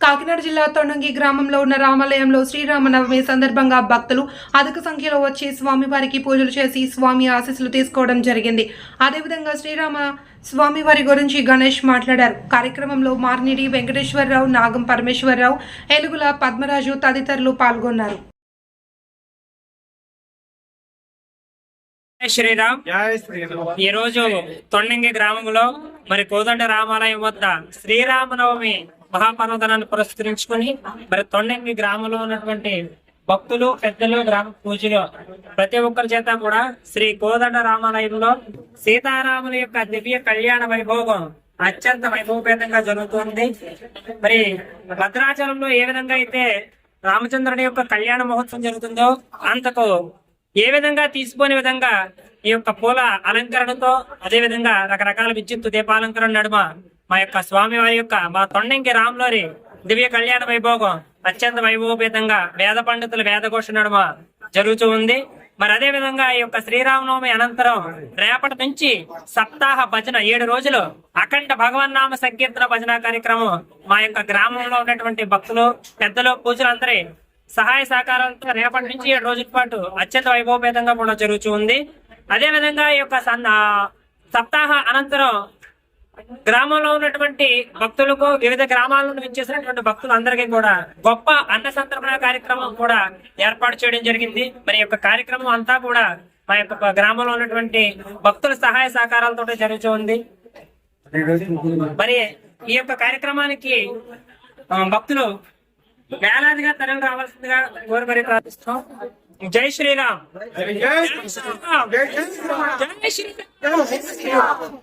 కాకినాడ జిల్లా తొండంగి గ్రామంలో ఉన్న రామాలయంలో శ్రీరామనవమి సందర్భంగా భక్తులు అధిక సంఖ్యలో వచ్చి స్వామివారికి పూజలు చేసి స్వామి ఆశీస్సులు తీసుకోవడం జరిగింది. అదేవిధంగా శ్రీరామ స్వామివారి గురించి గణేష్ మాట్లాడారు. కార్యక్రమంలో మార్నిడి వెంకటేశ్వరరావు నాగం పరమేశ్వరరావు ఎలుగుల పద్మరాజు తదితరులు పాల్గొన్నారు. శ్రీరామ్. జై శ్రీరామ్. ఈ రోజు తొండంగి గ్రామంలో మరి కోదండ రామాలయం వద్ద శ్రీరామనవమి మహాపర్వదనాన్ని పురస్కరించుకొని మరి తొండంగి గ్రామంలో ఉన్నటువంటి భక్తులు పెద్దలు గ్రామ పూజలు ప్రతి ఒక్కరి చేత కూడా శ్రీ కోదండ రామాలయంలో సీతారాముల యొక్క దివ్య కళ్యాణ వైభోగం అత్యంత వైభవపేతంగా జరుగుతుంది. మరి భద్రాచలంలో ఏ విధంగా అయితే రామచంద్రుని యొక్క కళ్యాణ మహోత్సవం జరుగుతుందో అంతకు ఏ విధంగా తీసుకునే విధంగా ఈ యొక్క పూల అలంకరణతో అదే విధంగా రకరకాల విద్యుత్ దీపాలంకరణ నడుమ మా యొక్క స్వామి వారి యొక్క మా తొండంకి రాములోరి దివ్య కళ్యాణ వైభోగం అత్యంత వైభవపేతంగా వేద పండితుల వేదఘోష నడుమ జరుగుతూ ఉంది. మరి అదే విధంగా ఈ యొక్క శ్రీరామనవమి అనంతరం రేపటి నుంచి సప్తాహ భజన ఏడు రోజులు అఖండ భగవన్నామ సంకీర్తన భజన కార్యక్రమం మా యొక్క గ్రామంలో ఉన్నటువంటి భక్తులు పెద్దలు పూజలందరి సహాయ సహకారాలతో రేపటి నుంచి ఏడు రోజుల పాటు అత్యంత వైభవపేతంగా కూడా జరుగుతూ ఉంది. అదే విధంగా ఈ యొక్క సప్తాహ అనంతరం గ్రామంలో ఉన్నటువంటి భక్తులకు వివిధ గ్రామాల నుండి విచ్చేసినటువంటి భక్తులందరికీ కూడా గొప్ప అన్న సంతర్పణ కార్యక్రమం కూడా ఏర్పాటు చేయడం జరిగింది. మరి యొక్క కార్యక్రమం అంతా కూడా మా యొక్క గ్రామంలో ఉన్నటువంటి భక్తుల సహాయ సహకారాలతో జరుగుతూ ఉంది. మరి ఈ యొక్క కార్యక్రమానికి భక్తులు వేలాదిగా తరలి రావాల్సిందిగా కోరి మరి ప్రార్థిస్తున్నాం. జై శ్రీరామ్. జై జై శ్రీరామ్. జై శ్రీరామ్. జై శ్రీరామ్.